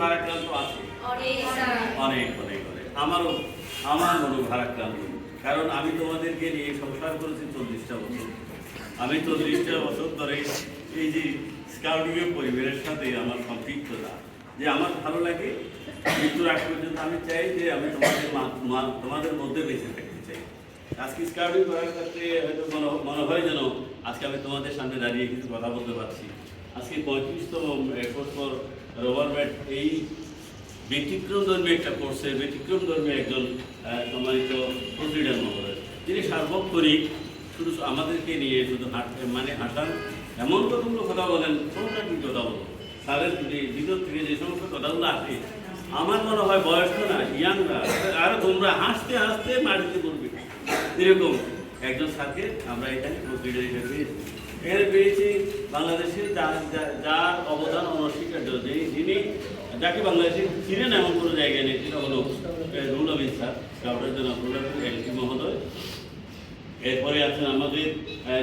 ভারাক্রান্ত আছে। অনেক অনেক অনেক আমারও আমার মনে ভারাক্রান্ত। কারণ আমি তোমাদেরকে নিয়ে সংসার করেছি চল্লিশটা বছর। আমি চল্লিশটা বছর ধরে এই যে স্কাউটিং পরিবারের সাথে আমার সম্পৃক্ততা। যে আমার ভালো লাগে মৃত্যুর আগ পর্যন্ত আমি চাই যে আমি তোমাদের তোমাদের মধ্যে বেঁচে থাকতে চাই। আজকে স্কাউটিং করার ক্ষেত্রে হয়তো মনে হয় যেন আজকে আমি তোমাদের সামনে দাঁড়িয়ে কিছু কথা বলতে পারছি। আজকে পঁয়ত্রিশতম ফর রবার ব্যাট, এই ব্যতিক্রম ধর্মী একটা কোর্সে, ব্যতিক্রম ধর্মী একজন সম্মানিত প্রেসিডেন্ট মহোদয়। তিনি সার্বক্ষণিক শুধু আমাদেরকে নিয়ে শুধু হাঁট মানে হাঁটান এমন কতগুলো কথা বলেন কি কথা বলো স্যারের ভিতর থেকে যে সমস্ত কথাগুলো আসে, আমার মনে হয় বয়স না, ইয়াংরা, আর তোমরা হাসতে হাসতে মাটিতে পড়বে এরকম একজন স্যারকে আমরা এখানে প্রেসিডেন্ট হিসেবে পেয়েছি এখানে পেয়েছি বাংলাদেশে যার অবদান অনস্বীকার্য। যিনি যাকে বাংলাদেশে ছিলেন এমন কোনো জায়গায় নেই সেটা হলো রুল আমিন স্যার কাউটার জন্য এলসি মহোদয়। এরপরে আছেন আমাদের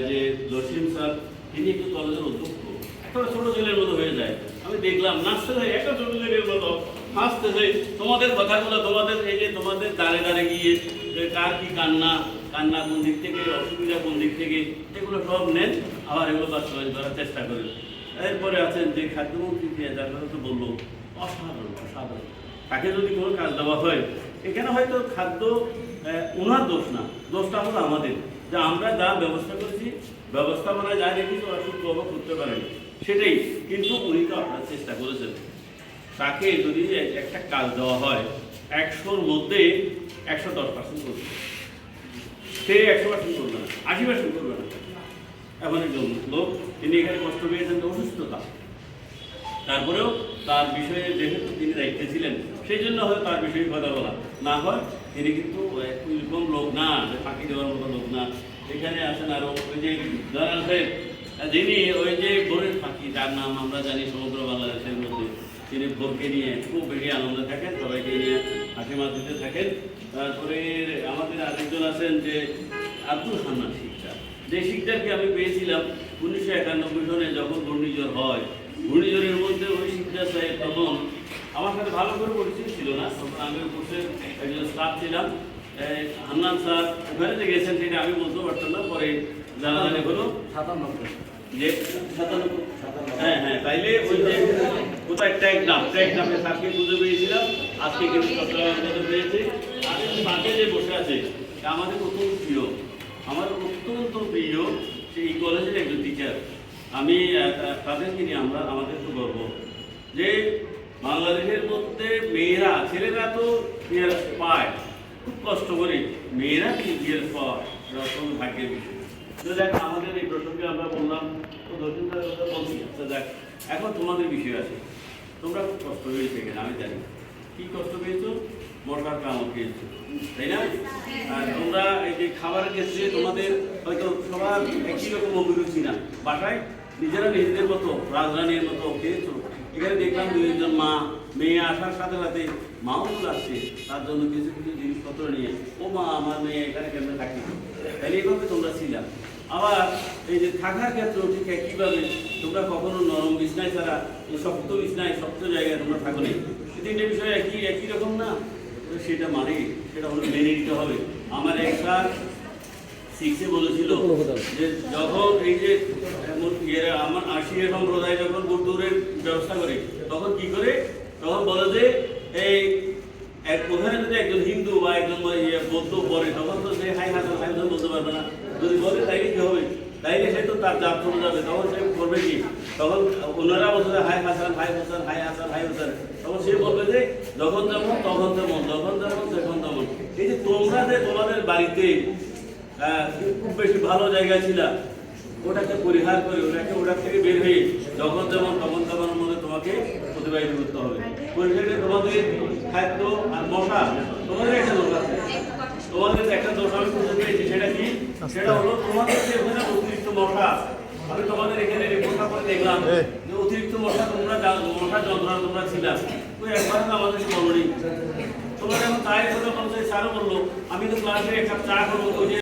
যে জসিম স্যার, তিনি একটু কলেজের অধ্যক্ষ। একটা ছোট ছেলের মতো হয়ে যায়। আমি দেখলাম, নাচতে যায় একটা ছোট ছেলের মতো। হাসতেছে তোমাদের কথাগুলো, তোমাদের এই যে তোমাদের দাঁড়ে দাঁড়ে গিয়ে কার কি কান্না কান্না কোন দিক থেকে, অসুবিধা কোন দিক থেকে, এগুলো সব নেন, আবার এগুলো বাস্তবায়ন করার চেষ্টা করেন। এরপরে আছেন যে খাদ্যমন্ত্রী দিয়ে যার কথা তো বলল, অসাধারণ অসাধারণ। তাকে যদি কোনো কাজ দেওয়া হয়, এখানে হয়তো খাদ্য ওনার দোষ না, দোষটা হলো আমাদের। যে আমরা যা ব্যবস্থা করেছি, ব্যবস্থাপনায় যা রেখেছি ওরা প্রভাব করতে পারেন। সেটাই, কিন্তু উনি তো আপনার চেষ্টা করেছেন। তাকে যদি এক- একটা কাজ দেওয়া হয়, একশোর মধ্যে একশো দশ পার্সেন্ট করবে। সে একশো পার্সেন্ট করবে না, আশি পার্সেন্ট করবে না। এমন একজন লোক তিনি এখানে কষ্ট পেয়েছেন অসুস্থতা। তারপরেও তার বিষয়ে যেহেতু তিনি দায়িত্বে ছিলেন, সেই জন্য হয়তো তার বিষয়ে কথা বলা না হয়। তিনি কিন্তু এরকম লোক না, যে ফাঁকি দেওয়ার মতো লোক না। এখানে আছেন আরও ওই যে দালাল সাহেব, যিনি ওই যে ভোরের ফাঁকি, যার নাম আমরা জানি সমগ্র বাংলাদেশের মধ্যে। তিনি ভোরকে নিয়ে খুব বেশি আনন্দে থাকেন সবাইকে নিয়ে হাসি মাতিতে থাকেন। তারপরে আমাদের আরেকজন আছেন যে আব্দুল হান্নান শিকদার। যে শিকদারকে আমি পেয়েছিলাম উনিশশো একানব্বই সনে যখন ঘূর্ণিঝড় হয় ঘূর্ণিঝড়ের মধ্যে ওই শিক্ষা সাহেব তখন আমার সাথে ভালো করে পরিচিত ছিল না তখন আমি বসে একজন স্টাফ ছিলাম। হান্নান স্যার ওখানে যে গেছেন সেটা আমি বলতে পারতাম না পরে জানা জানি হলো সাতানব্বই। যে সাতানব্বই। হ্যাঁ হ্যাঁ তাইলে ওই যে কোথায় ট্যাগ নাম স্যারকে খুঁজে পেয়েছিলাম। আজকে কিন্তু পেয়েছি এই যে বসে আছে আমাদের অত্যন্ত প্রিয়। আমার অত্যন্ত প্রিয় সেই কলেজের একজন টিচার আমি তাদেরকে নিয়ে আমরা, আমাদের তো গর্ব। যে বাংলাদেশের মধ্যে মেয়েরা, ছেলেরা তো বিয়ার পায়। খুব কষ্ট করে মেয়েরা কি বিয়ার পাওয়া ভাগ্যের বিষয়। দেখ, আমাদের এই প্রসঙ্গে আমরা বললাম, তো কথা বলছি। আচ্ছা দেখ, এখন তোমাদের বিষয় আছে। তোমরা খুব কষ্ট পেয়েছ এখানে, আমি জানি। কি কষ্ট পেয়েছ? মশার কামড় খেয়েছো। তাই না? আর তোমরা এই যে খাবারের ক্ষেত্রে তোমাদের হয়তো সবার একই রকম অভিরুচি না। বাসায় নিজেরা নিজেদের মতো, রাজরানীর মতো খেয়েছো। এখানে দেখলাম দুই একজন মা, মেয়ে আসার সাথে সাথে মাও আসছে। তার জন্য কিছু কিছু জিনিসপত্র নিয়ে, ও মা, আমার মেয়ে এখানে কেমন থাকি তাহলে এইভাবে তোমরা ছিলাম আবার এই যে থাকার ক্ষেত্রেও ঠিক একইভাবে তোমরা কখনো নরম বিছনায় ছাড়া শক্ত বিছনায় শক্ত জায়গায় তোমরা থাকো নি এই তিনটে বিষয় একই একই রকম না? সেটা মানে সেটা হলো মেনে নিতে হবে। আমার একটা সিক্সে বলেছিল যে যখন এই যে আমার আশিয়া সম্প্রদায় যখন বুদ্ধুরের ব্যবস্থা করে, তখন কি করে? তখন বলে যে, এই এক প্রধানে যদি একজন হিন্দু বা একজন ইয়ে বৌদ্ধ পড়ে, তখন তো সে হাই হাসান হাই হাসান বলতে পারবে না যদি বলে তাইলে কি হবে। তাইলে সে তো তার জাত চলে যাবে। তখন সে করবে কি? তখন ওনারা বলছে hi Hasan hi Hasan hi Hasan hi Hasan. তখন সে বলবে যে, যখন যেমন, তখন তেমন, যখন যেমন তখন তেমন। এই যে তোমরা যে তোমাদের বাড়িতে খুব বেশি ভালো জায়গায় ছিল, ওটাকে পরিহার করে, ওটাকে, ওটার থেকে বের হয়ে যখন যেমন, তখন তেমন মধ্যে তোমাকে প্রতিবাহিত করতে হবে। পরিশেষে তোমাদের খাদ্য আর মশা, তোমাদের একটা দোষ আছে তোমাদের একটা দোষ আমি খুঁজে পেয়েছি সেটা কি সেটা হলো তোমাদের যে ওখানে অতিরিক্ত মশা আমি তোমাদের এখানে রিপোর্টটা করে দেখলাম যে অতিরিক্ত মশা তোমরা মশা যন্ত্রণা তোমরা ছিল। ওই একবার তো আমাদের বলনি তোমরা যখন তাই কথা বলছে স্যারও বলল আমি তো ক্লাসে এক কাপ চা করব ওই যে